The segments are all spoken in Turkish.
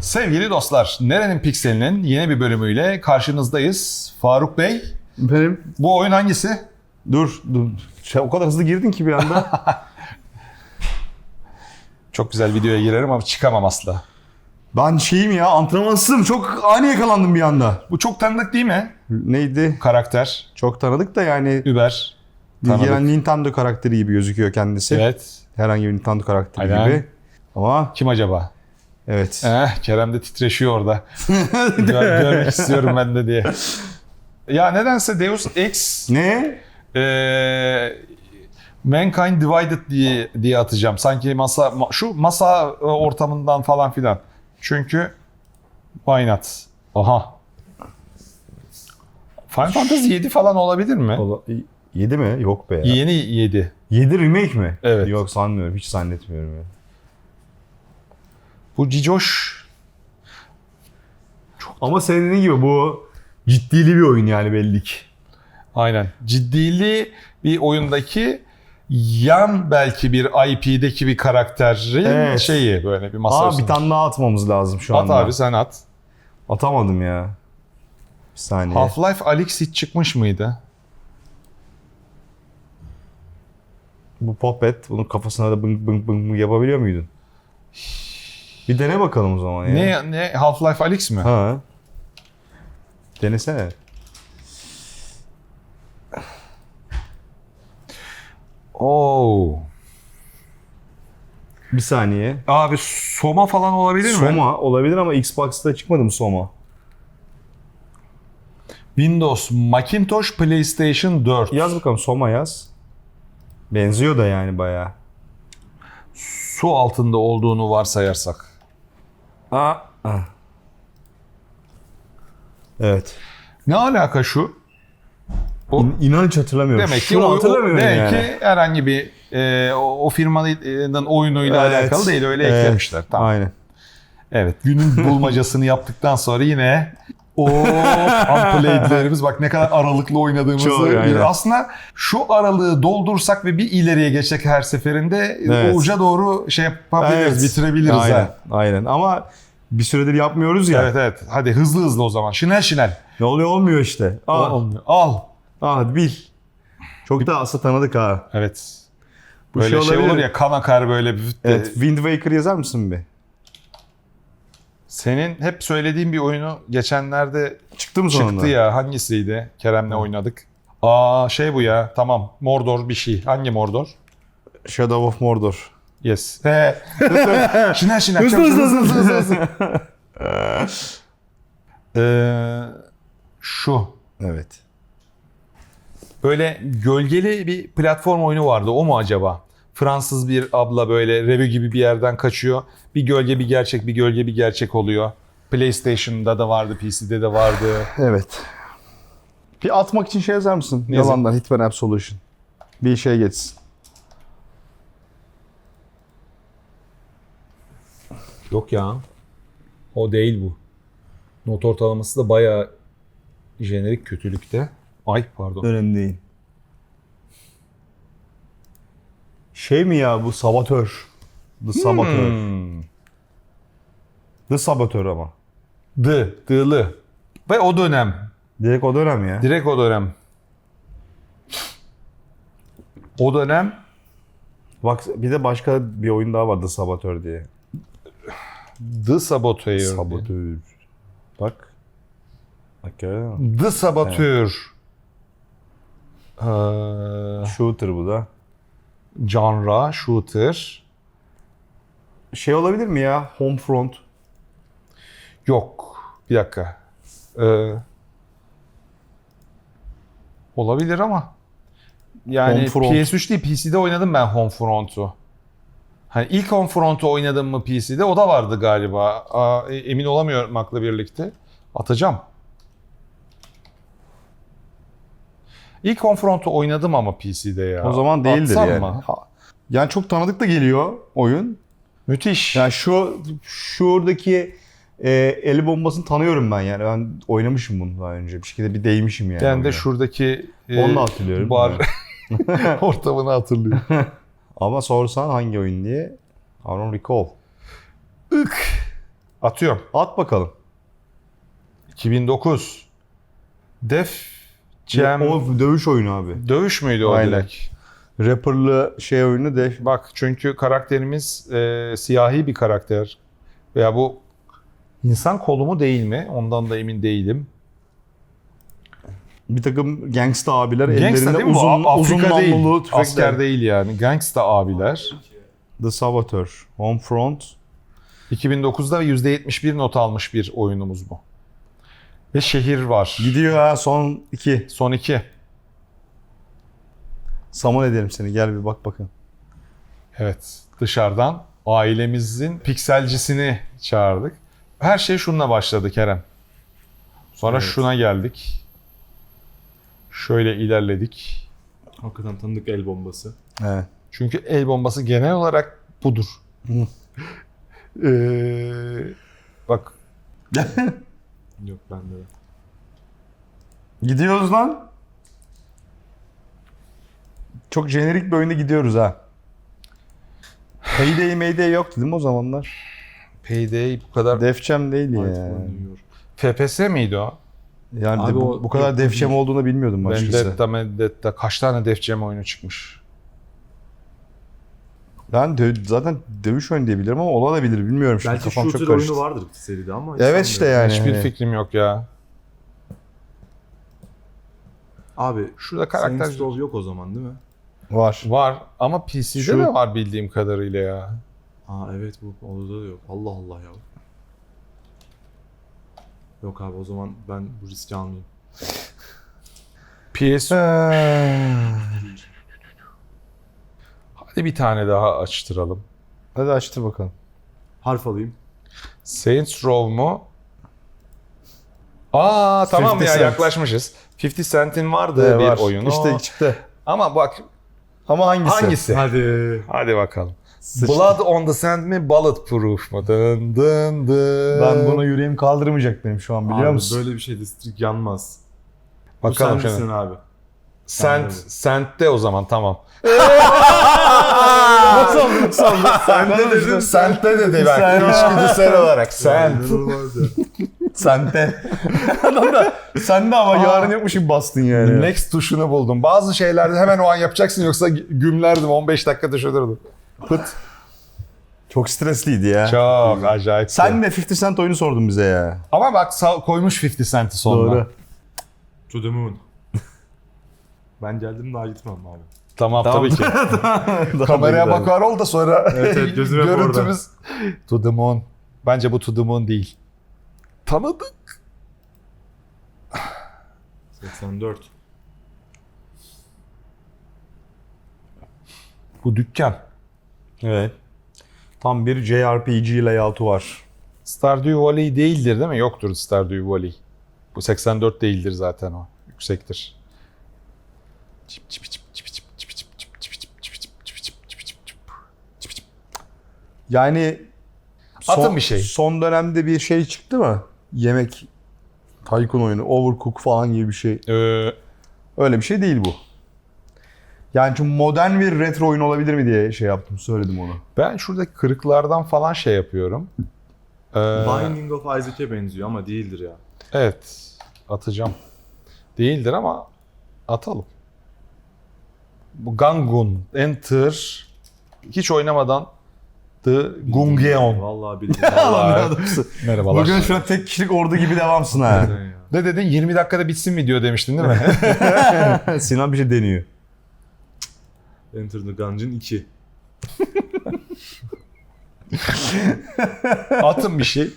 Sevgili dostlar, Nerenin Pikselinin yeni bir bölümüyle karşınızdayız. Faruk Bey, Benim bu oyun hangisi? dur dur. Şey, o kadar hızlı girdin ki bir anda. Çok güzel videoya girerim ama çıkamam asla. ben şeyim ya antrenmansızım. Çok ani yakalandım bir anda. Bu çok tanıdık değil mi? Neydi? Karakter, Çok tanıdık da yani Uber. yani Tanıdık. Nintendo karakteri gibi gözüküyor kendisi. Evet. Herhangi bir Nintendo karakteri Aynen. gibi. Ama Kim acaba? Evet. Eh, Kerem de titreşiyor orada. Gör- görmek istiyorum ben de diye. Ya nedense Deus Ex ne? eee Mankind Divided diye diye atacağım. Sanki masa ma- şu masa e, ortamından falan filan. Çünkü why not? Aha. Final Fantasy 7 falan olabilir mi? Ola- 7 mi? Yok be ya. Yeni 7. 7 remake mi? Evet. Yok sanmıyorum. Hiç zannetmiyorum ya. Bu Cicoş Ama senin dediğin gibi bu ciddili bir oyun yani belli ki. aynen ciddili bir oyundaki yan belki bir IP'deki bir karakterin Evet. şeyi böyle bir masa Aa üstünde. bir tane daha atmamız lazım şu At anda. abi sen at. Atamadım ya. Bir saniye. Half-Life Alyx hiç çıkmış mıydı? Bu Puppet bunun kafasına da bıng bıng bıng yapabiliyor muydun? Bir dene bakalım o zaman ya. Ne ne Half-Life Alyx mi? Ha. Denesene. Oo. Bir saniye. Abi Soma falan olabilir mi? Soma olabilir ama Xbox'ta çıkmadı mı Soma? Windows, Macintosh, PlayStation 4. Yaz bakalım Soma yaz. Benziyor da yani bayağı. Su altında olduğunu varsayarsak. Aa. Evet. Ne alaka şu? O, İn, inan hiç hatırlamıyorum. demek ki o, o- hatırlamıyorum demek yani. ki herhangi bir e, o, o firmanın oyunuyla Evet. alakalı değil öyle Evet. eklemişler. Tamam. Aynen. Evet günün bulmacasını yaptıktan sonra yine o unplayed'lerimiz bak ne kadar aralıklı oynadığımızı Çok, aslında şu aralığı doldursak ve bir ileriye geçsek her seferinde Evet. uca doğru şey yapabiliriz, Evet. bitirebiliriz Aynen. ha. Aynen. Ama bir süredir yapmıyoruz ya. Evet evet. Hadi hızlı hızlı o zaman. Şinel şinel. Ne oluyor olmuyor işte. Aa, Olmuyor. Al. aa bil. Çok da aslında tanıdık ha. Evet. Bu Böyle şey şey, olur ya kan akar böyle. bir- Evet, Wind Waker yazar mısın bir? Senin hep söylediğin bir oyunu geçenlerde Çıktı mı sonunda? çıktı ya. Hangisiydi? Kerem'le oynadık. Aa şey bu ya. Tamam. Mordor bir şey. Hangi Mordor? Shadow of Mordor. Yes. He. şinel şinel. Hızlı, hızlı, hızlı, hızlı, hızlı. Ee, şu. Evet. Böyle gölgeli bir platform oyunu vardı. O mu acaba? Fransız bir abla böyle revue gibi bir yerden kaçıyor. Bir gölge bir gerçek, bir gölge bir gerçek oluyor. PlayStation'da da vardı, PC'de de vardı. Evet. Bir atmak için şey yazar mısın? Ne? Yalandan Hitman Absolution. Bir şey geçsin. Yok ya. O değil bu. Not ortalaması da bayağı jenerik kötülükte. Ay pardon. Önemli değil. Şey mi ya bu Saboteur? The Saboteur. Hmm. The Saboteur ama. The, D'lı. Ve o dönem. Direkt o dönem ya. Direkt o dönem. O dönem Bak bir de başka bir oyun daha var The Saboteur diye. The Saboteur. Saboteur. Bak. Bak görüyor musun? The Saboteur. Ee, Shooter bu da. genre, shooter. Şey olabilir mi ya? Homefront. Yok. Bir dakika. Ee, olabilir ama. Yani Homefront. PS3 değil PC'de oynadım ben Homefront'u. Hani ilk Homefront'u oynadım mı PC'de o da vardı galiba. Aa, e- emin olamıyormakla birlikte. Atacağım. İlk Homefront'u oynadım ama PC'de ya. O zaman değildir Atsam yani. mı? Yani çok tanıdık da geliyor oyun. Müthiş. Yani şu şuradaki e, eli bombasını tanıyorum ben yani. Ben oynamışım bunu daha önce. Bir şekilde bir değmişim yani. ben de şuradaki e, Onu hatırlıyorum. bar ortamını hatırlıyorum. Ama sorsan hangi oyun diye I don't recall. Ük. Atıyorum. At bakalım. 2009. Def Jam O dövüş oyunu abi. dövüş müydü o Aynen. direkt? Rapperlı şey oyunu de Bak çünkü karakterimiz e, siyahi bir karakter. Veya bu insan kolu mu değil mi? Ondan da emin değilim. Bir takım gangsta abiler Gangsta ellerinde uzun, uzun değil. namlulu tüfekler. Asker değil yani. Gangsta abiler. The Saboteur. Homefront. 2009'da %71 not almış bir oyunumuz bu. Ve şehir var. Gidiyor ha son iki. Son iki. Saman edelim seni. Gel bir bak bakın. Evet. Dışarıdan ailemizin pikselcisini çağırdık. Her şey şununla başladı Kerem. Sonra Evet. şuna geldik. Şöyle ilerledik. Hakikaten tanıdık el bombası. Evet. Çünkü el bombası genel olarak budur. Ee, bak Yok bende de. Gidiyoruz lan. Çok jenerik bir oyunda gidiyoruz ha. Payday Mayday yoktu değil mi o zamanlar? Payday bu kadar Def Jam değil ya. Oynanıyor. FPS miydi o? Yani Abi de bu, o- bu kadar yok, Def Jam değil. olduğunu bilmiyordum açıkçası. Vendetta, Vendetta kaç tane Def Jam oyunu çıkmış? Ben dö- zaten dövüş oyunu diye bilirim ama olabilir bilmiyorum şimdi Belki kafam çok shooter karıştı. oyunu vardır seride ama hiç Evet işte sanmıyorum. yani. Hiçbir hani. fikrim yok ya. Abi Şurada karakter Saints Row yok o zaman değil mi? Var. var ama PC'de Şu- de var bildiğim kadarıyla ya. Aa evet bu orada da yok. Allah Allah ya. Yok abi o zaman ben bu riski almayayım. PS Hadi bir tane daha açtıralım. Hadi açtır bakalım. Harf alayım. Saints Row mu? Aa tamam 50 ya Cent. yaklaşmışız. 50 Cent'in vardı Ee, bir var. oyunu. İşte çıktı. Ama bak Ama hangisi? hangisi? Hadi. Hadi bakalım. Sıçtı. Blood on the Sand mi Bulletproof mu? Dın dın dın. Ben buna yüreğim kaldırmayacak benim şu an biliyor Abi musun? böyle bir şey distrik yanmaz. Bakalım bu sen misin abi? Sent. Sent'te o zaman tamam. Nasıl oldu? Nasıl oldu? Sen de dedin. Sent'te dedi bak. Sen- İçgüdüsel olarak. Sent. Sente. Adam da sen de ama Aa. yarın yapmış gibi bastın yani. Next tuşunu buldum. Bazı şeylerde hemen o an yapacaksın yoksa gümlerdim 15 dakika düşünürdüm. Pıt. Çok stresliydi ya. Çok acayip. Sen de 50 Cent oyunu sordun bize ya. Ama bak sağ- koymuş 50 Cent'i sonuna. Doğru. To the moon. ben geldim daha gitmem abi. Tamam, Tamam. tabii ki. Kameraya bakar ol da sonra Evet, evet, gözüm hep görüntümüz. To the moon. Bence bu to the moon değil. Tanıdık. 84. Bu dükkan. Evet. Tam bir JRPG layout'u var. Stardew Valley değildir değil mi? Yoktur Stardew Valley. Bu 84 değildir zaten o. Yüksektir. Çip çip çip çip çip çip çip çip çip çip çip çip çip çip çip çip çip. Çip çip. Yani son, bir şey. Son dönemde bir şey çıktı mı? Yemek Tycoon oyunu, Overcook falan gibi bir şey. Ee, Öyle bir şey değil bu. Yani çünkü modern bir retro oyun olabilir mi diye şey yaptım, söyledim onu. ben şuradaki kırıklardan falan şey yapıyorum. Ee, Binding of Isaac'e benziyor ama değildir ya. evet. Atacağım. Değildir ama atalım. Bu Gangun, Enter. Hiç oynamadan The Gungeon. Vallahi bildim. Vallahi. Merhabalar. Bugün şu an tek kişilik ordu gibi devamsın ha. Ne dedin? 20 dakikada bitsin video demiştin değil mi? Sinan bir şey deniyor. Enter the Gungeon 2. Atın bir şey.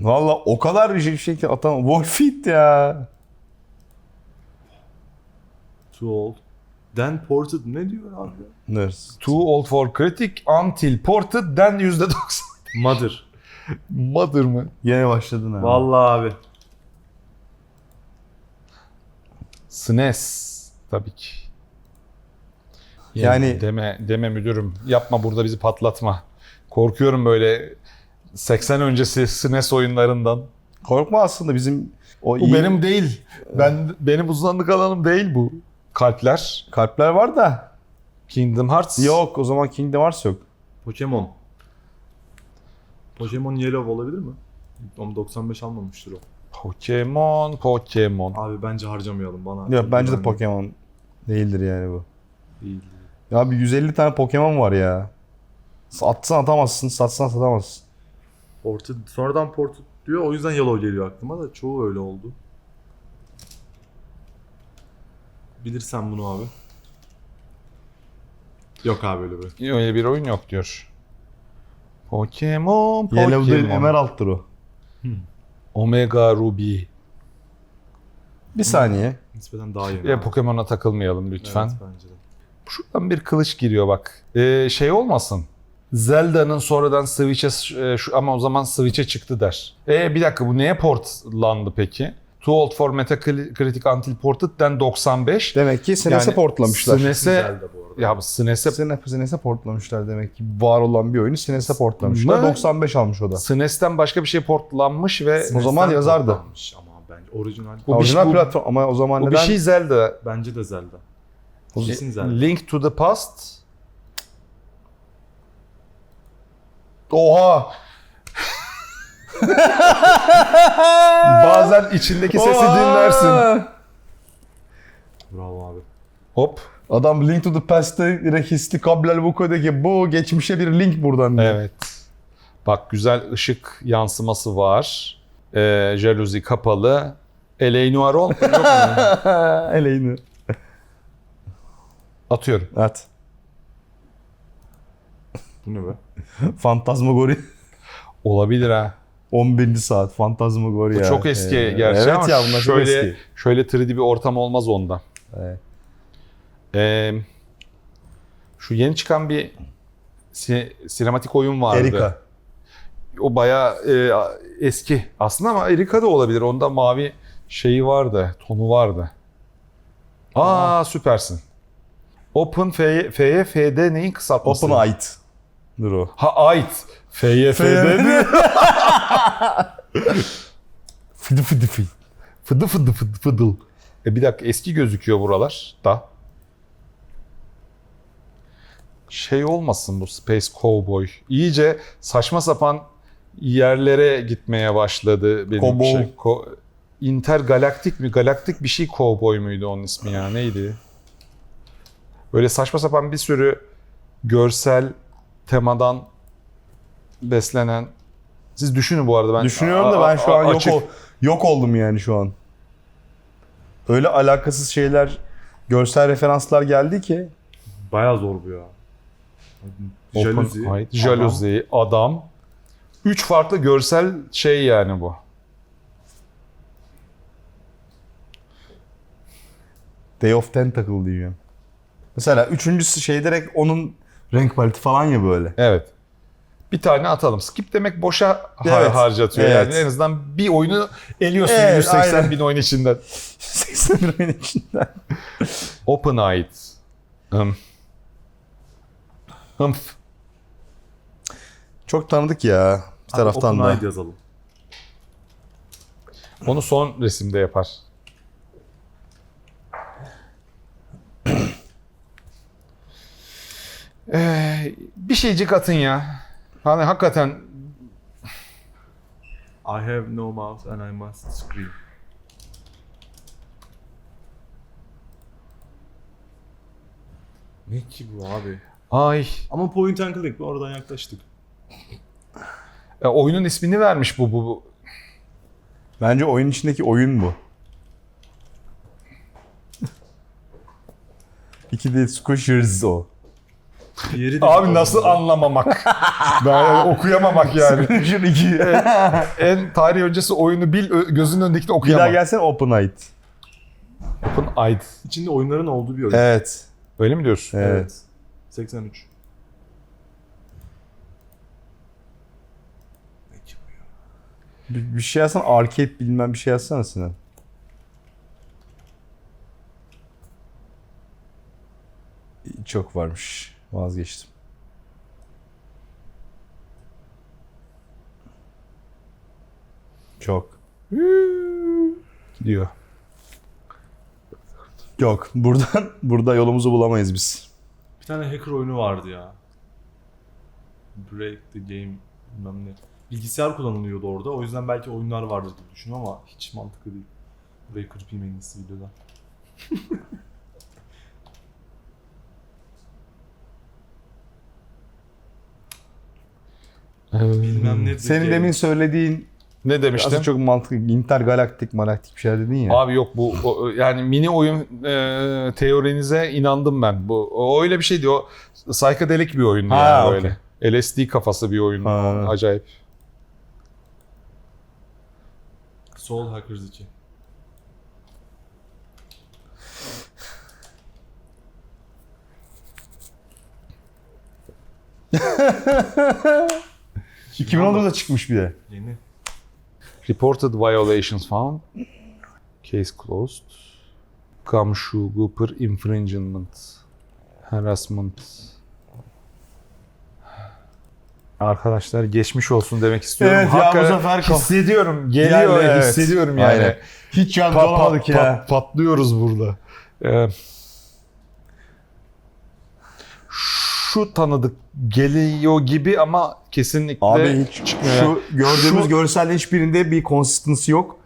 Valla o kadar bir şey, bir şey ki atamam. Wolfit ya. Too old. Then ported ne diyor abi? Nurse. Too old for critic until ported then %90. Mother. Mother mı? Yine başladın ha. Vallahi abi. SNES tabii ki. Yani- deme deme müdürüm. Yapma burada bizi patlatma. Korkuyorum böyle 80 öncesi SNES oyunlarından. Korkma aslında bizim o Bu iyi benim değil. Ben benim uzmanlık alanım değil bu. Kalpler. kalpler var da. Kingdom Hearts. Yok o zaman Kingdom Hearts yok. Pokemon. Pokemon Yellow olabilir mi? Ama 95 almamıştır o. Pokemon, Pokemon. Abi bence harcamayalım bana. Yok bence de Pokemon değildir yani bu. Değil. Ya bir 150 tane Pokemon var ya. Atsan atamazsın, satsan satamazsın. Ported, sonradan Ported diyor o yüzden Yellow geliyor aklıma da çoğu öyle oldu. Bilirsen bunu abi. Yok abi öyle bir. Öyle bir oyun yok diyor. Pokemon, Pokemon. Yellow değil, Emerald'dır o. Omega Ruby. Bir saniye. Nispeten daha yeni. Ya. Pokemon'a takılmayalım lütfen. Evet bence de. Şuradan bir kılıç giriyor bak. Ee, şey olmasın. Zelda'nın sonradan Switch'e e, şu ama o zaman Switch'e çıktı der. E bir dakika bu neye portlandı peki? Too Old for Metacritic Until Ported'den 95. Demek ki SNES'e Yani portlamışlar. SNES'e bu ya bu SNES'e SNES'e portlamışlar demek ki. Var olan bir oyunu SNES'e portlamışlar. Ne? 95 almış o da. SNES'ten başka bir şey portlanmış ve O zaman SNES'ten yazardı. Ama bence orijinal. Bu bir Orijinal şey- bu- platform ama o zaman bu neden? bir şey Zelda. Bence de Zelda. Kesin Zelda. Link to the Past. Oha! Bazen içindeki sesi Oha! dinlersin. Bravo abi. Hop. Adam Link to the Past'te rehisti kablel bu kodeki bu geçmişe bir link buradan diyor. Evet. Bak güzel ışık yansıması var. Ee, jaluzi kapalı. L.A. Noir ol. Yok mu? Eleyni. Atıyorum. Evet. Bu ne be? Fantasmagori. Olabilir ha. 11. saat Fantasmagori Bu ya. çok eski Ee, gerçi evet ama ya bunlar çok şöyle eski. şöyle 3D bir ortam olmaz onda. Evet. Ee, şu yeni çıkan bir si- sinematik oyun vardı. Erika. O bayağı e, eski aslında ama Erika da olabilir. Onda mavi şeyi vardı, tonu vardı. Aa süpersin. Open F- FYFD neyin kısaltması? Open Ait. Dur o. Ha ait. FYFD. Fıdı fıdı fıdı. Fıdı fıdı fıdı fıdıl. E bir dakika eski gözüküyor buralar da. Şey olmasın bu Space Cowboy. İyice saçma sapan yerlere gitmeye başladı benim Cowboy. şey. Ko- Intergalaktik mi? Galaktik bir şey Cowboy muydu onun ismi ya? Neydi? Böyle saçma sapan bir sürü görsel temadan beslenen siz düşünün bu arada ben Düşünüyorum da ben şu an yok, açık- ol- yok oldum yani şu an. Öyle alakasız şeyler, görsel referanslar geldi ki. Bayağı zor bu ya. Jaluzi. Open, jaluzi, adam. Üç farklı görsel şey yani bu. Day of Tentacle diyeceğim. Mesela üçüncüsü şey direkt onun renk paleti falan ya böyle. Evet. Bir tane atalım. Skip demek boşa har- Evet, harcatıyor. evet. Yani en azından bir oyunu eliyorsun Evet, 180 aynen. bin oyun içinden. 81 oyun içinden. Open Eyed. Hım. Hımph. Çok tanıdık ya. Bir taraftan da. Yazalım. Onu son resimde yapar. Ee, bir şeycik atın ya. Hani hakikaten I have no mouse and I must scream. Ne ki bu abi? ay Ama point and click oradan yaklaştık. e, oyunun ismini vermiş bu bu. bu. Bence oyun içindeki oyun bu. İki de Squishers o. Diğeri de Abi nasıl anlamamak? ben okuyamamak yani. Squisher 2. en tarih öncesi oyunu bil ö- gözünün önündekini Bir daha okuyamam. gelsene Open Night. Open Eyed. İçinde oyunların olduğu bir oyun. Evet. Öyle mi diyorsun? Evet. 83. Ne ki bu ya? Bir, bir şey yazsana arcade bilmem bir şey yazsana Sinan. Çok varmış. Vazgeçtim. Çok. Diyor. Yok. Buradan burada yolumuzu bulamayız biz. Bir tane hacker oyunu vardı ya. Break the game bilmem ne. bilgisayar kullanılıyordu orada. O yüzden belki oyunlar vardır gibi düşünüyorum ama hiç mantıklı değil. Burayı kırpayım en iyisi. Bilmem ne. Senin demin söylediğin Ne demiştim? aslında çok mantıklı. Intergalaktik, malaktik bir şeyler dedin ya. Abi yok bu o- yani mini oyun e, teorinize inandım ben. Bu o öyle bir şeydi o psychedelic bir oyun Ha, yani okey. böyle. LSD kafası bir oyun. Ha. Acayip. Soul Hackers 2. Evet. 2019'da çıkmış bir de. Yeni. Reported violations found. Case closed. Gumshoe Gooper infringement. Harassment. Arkadaşlar geçmiş olsun demek istiyorum. Evet ya, bu Hakikaten sefer kaf- hissediyorum. Geliyor Geldi, evet. hissediyorum yani. Aynen. Hiç yardımcı olamadık ya. pat- patlıyoruz burada. Ee, şu tanıdık geliyor gibi ama kesinlikle Abi hiç çıkmıyor. şu gördüğümüz Şu- görselde hiçbirinde bir consistency yok.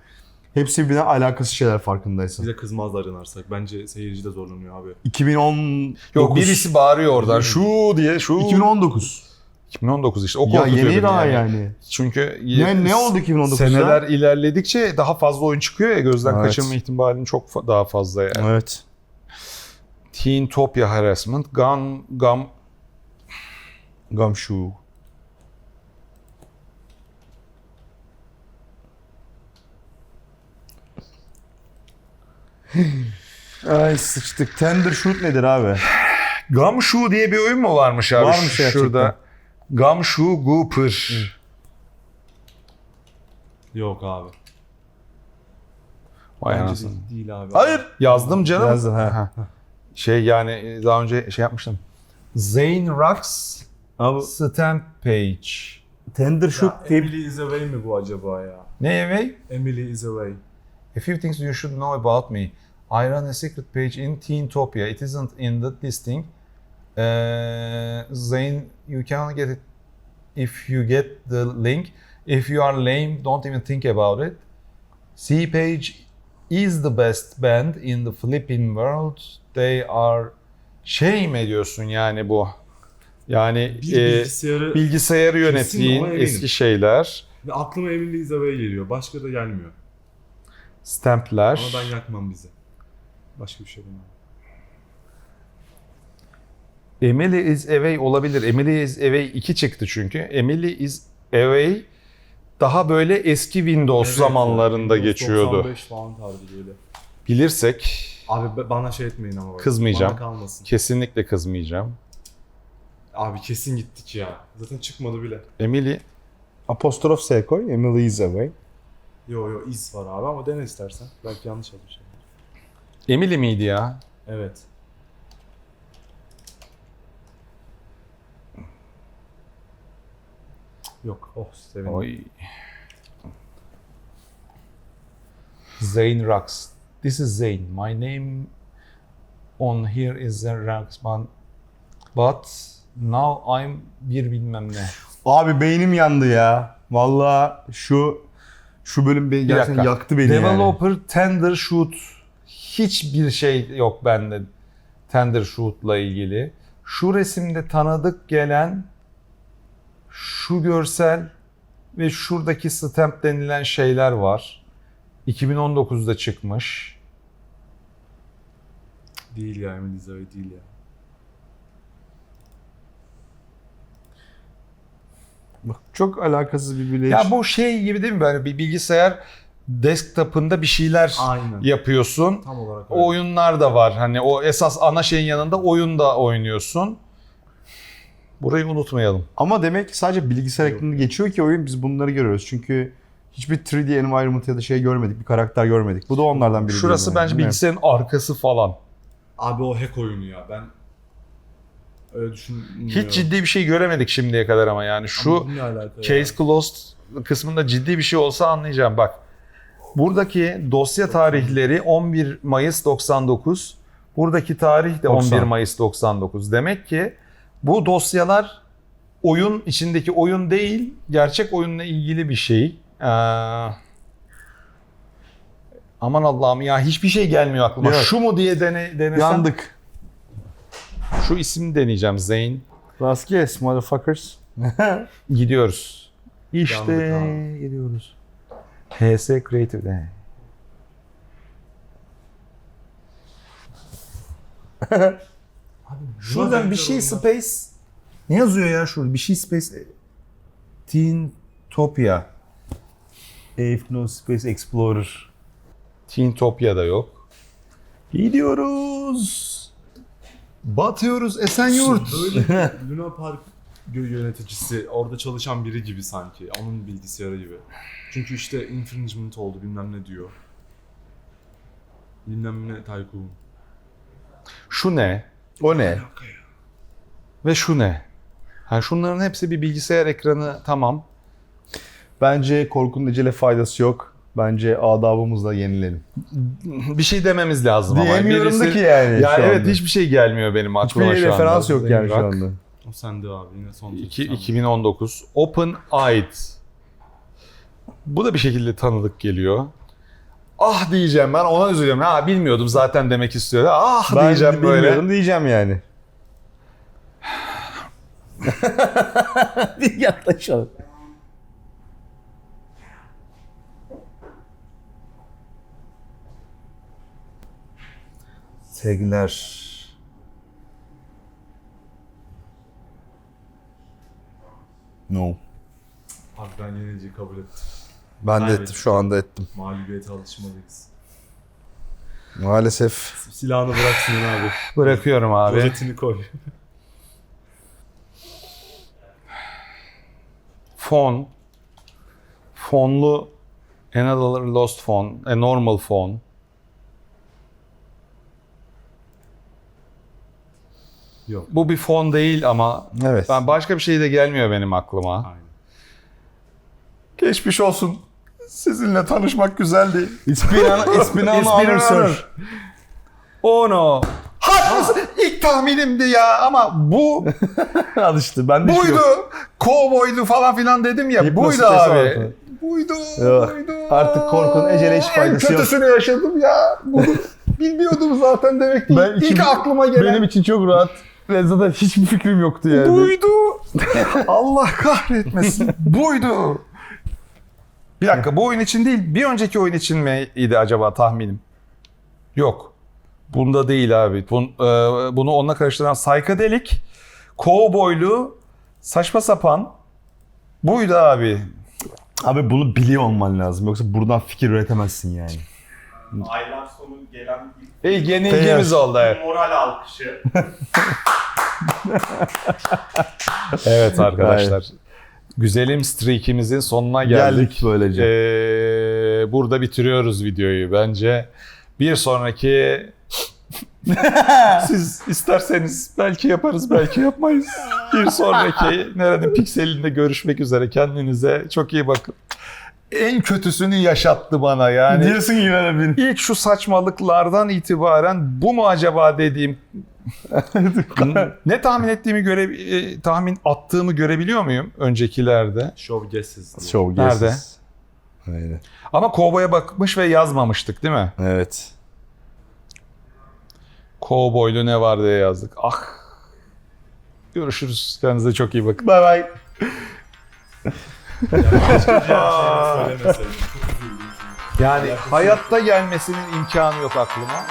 Hepsi birbirine alakasız şeyler farkındaysın. Bize kızmazlar yanarsak. Bence seyirci de zorlanıyor abi. 2010 Yok birisi bağırıyor oradan şu diye şu 2019. 2019 işte o Ya korkutuyor yeni beni daha yani. yani. Çünkü Ne, ne oldu 2019'da? Seneler ilerledikçe daha fazla oyun çıkıyor ya gözden Evet. kaçırma ihtimalinin çok fa- daha fazla yani. Evet. Teentopia harassment, gun, gum, Gumshoe. Ay sıçtık. Tender shoot nedir abi? Gumshoe diye bir oyun mu varmış abi? Varmış gerçekten. Şurada. Gumshoe Gooper. Yok abi. Vay Bence anasını. değil, değil abi. Hayır. Yazdım canım. Yazdın, ha. Ha. Şey yani daha önce şey yapmıştım. Zane Rux Abi Stamp Page. Tender Ya, shoot deyip Emily is away mi bu acaba ya? Ne evi? Emily is away. A few things you should know about me. I run a secret page in Teentopia. It isn't in the listing. Uh, Zane, you can get it if you get the link. If you are lame, don't even think about it. C Page is the best band in the flipping world. They are şey mi ediyorsun yani bu? Yani Bir e, bilgisayarı bilgisayarı yönettiğin eski şeyler, ve aklıma Emily is away geliyor. Başka da gelmiyor. stampler. Ama ben yakmam bizi. Başka bir şey demem. Emily is Away olabilir. Emily is Away 2 çıktı çünkü. Emily is Away daha böyle eski Windows Evet, zamanlarında Windows geçiyordu. 95 falan tarzı böyle. Bilirsek Abi bana şey etmeyin ama. bak. Kızmayacağım. Bana kalmasın. kesinlikle kızmayacağım. Abi kesin gittik ya. Zaten çıkmadı bile. Emily apostrof S koy. Emily is away. Yo yo iz var abi ama dene istersen. Belki yanlış yazmışım. Emily miydi ya? Evet. Yok. Oh sevindim. Oy. Zane Rux. This is Zane. My name on here is Zane Rux. But, but now I'm bir bilmem ne. Abi beynim yandı ya. Vallahi şu şu bölüm beni Bir gerçekten dakika. yaktı beni yani. Developer Tender Shoot hiçbir şey yok bende Tender Shoot'la ilgili. Şu resimde tanıdık gelen şu görsel ve şuradaki stamp denilen şeyler var. 2019'da çıkmış. Değil ya Emily değil ya. Bak, çok alakasız bir bileş. Ya bu şey gibi değil mi böyle bir bilgisayar desktop'ında bir şeyler Aynen. yapıyorsun. Tam olarak öyle. O oyunlar da var. Hani o esas ana şeyin yanında oyun da oynuyorsun. Burayı unutmayalım. Ama demek ki sadece bilgisayar ekranında geçiyor ki oyun biz bunları görüyoruz. Çünkü hiçbir 3D environment ya da şey görmedik. Bir karakter görmedik. Bu da onlardan biri. Şurası bence bilgisayarın arkası falan. Abi o hack oyunu ya. Ben öyle düşünmüyorum. Hiç ciddi bir şey göremedik şimdiye kadar ama yani şu Ama case closed kısmında ciddi bir şey olsa anlayacağım. Bak buradaki dosya tarihleri 11 Mayıs 99. Buradaki tarih de 90. 11 Mayıs 99. Demek ki bu dosyalar oyun içindeki oyun değil, gerçek oyunla ilgili bir şey. Ee, aman Allah'ım ya hiçbir şey gelmiyor aklıma. Yok. Şu mu diye dene, denesem. Yandık. Şu ismi deneyeceğim Zeyn. Raskes motherfuckers. Gidiyoruz. İşte Yandık gidiyoruz. HS Creative'de. Şuradan bir şey Space. Ne yazıyor ya şurada? Bir şey Space. Teentopia. If Space Explorer. Teentopia da yok. Gidiyoruz. Batıyoruz Esenyurt. Böyle Luna Park yöneticisi orada çalışan biri gibi sanki. Onun bilgisayarı gibi. Çünkü işte infringement oldu bilmem ne diyor. Bilmem ne Tycoon. Şu ne? O ne? Ve şu ne? Ha şunların hepsi bir bilgisayar ekranı tamam. Bence korkunun ecele faydası yok. Bence adabımızla yenilelim. Bir şey dememiz lazım ama. Diyemiyorum da ki yani Ya şu evet anda. hiçbir şey gelmiyor benim aklıma Hiçbir şu anda. referans yok yani şu anda. O sende abi yine son iki- sende. 2019 Open Eyed. Bu da bir şekilde tanıdık geliyor. Ah diyeceğim ben ona üzülüyorum. Ha bilmiyordum zaten demek istiyor. Ah Ben diyeceğim böyle. bilmiyorum diyeceğim yani. Yaklaşalım. Sevgiler. No. Abi ben yenilgiyi kabul ettim. Ben de ettim şu anda ettim. Mağlubiyete alışmalıyız. Maalesef. Silahını bıraksın abi. Bırakıyorum abi. Rozetini koy. Phone. Fonlu Another Lost Phone. A normal phone. Yok. Bu bir fon değil ama Evet. ben başka bir şey de gelmiyor benim aklıma. Aynen. Geçmiş olsun. Sizinle tanışmak güzeldi. It's been an, it's been an It's been honor, an sir. honor. Oh no. Haklısın. İlk tahminimdi ya ama bu Al işte ben de buydu. yok. Kovboydu falan filan dedim ya. Hipnosis buydu abi. vardı. Buydu. Yok. Buydu. Artık korkunun ecele hiç faydası yok. kötüsünü yaşadım ya. Bunu bilmiyordum zaten demek değil. Ben İlk içim- aklıma gelen Benim için çok rahat. Ve zaten hiçbir fikrim yoktu yani. buydu. Allah kahretmesin. buydu. Bir dakika bu oyun için değil bir önceki oyun için miydi acaba tahminim? Yok. Bunda değil abi. Bun, e, bunu onunla karıştıran psychedelic, kovboylu, saçma sapan buydu abi. Abi bunu biliyor olman lazım. Yoksa buradan fikir üretemezsin yani. Aylar sonu gelen ilk yenilgimiz oldu. Evet. moral alkışı. Evet arkadaşlar. Güzelim streak'imizin sonuna geldik. Geldik böylece. Ee, burada bitiriyoruz videoyu bence. Bir sonraki siz isterseniz belki yaparız belki yapmayız. Bir sonraki Nerenin Piksel'inde görüşmek üzere. Kendinize çok iyi bakın. En kötüsünü yaşattı bana yani. Diyorsun ki yine bin. İlk şu saçmalıklardan itibaren bu mu acaba dediğim ne tahmin ettiğimi göre e, tahmin attığımı görebiliyor muyum öncekilerde? Show guesses. Show Nerede? Aynen. Ama kovboya bakmış ve yazmamıştık değil mi? Evet. Kovboylu ne var diye yazdık. Ah. Görüşürüz. Kendinize çok iyi bakın. Bye bye. Üzüldüm. Yani hayatta gelmesinin imkanı yok aklıma.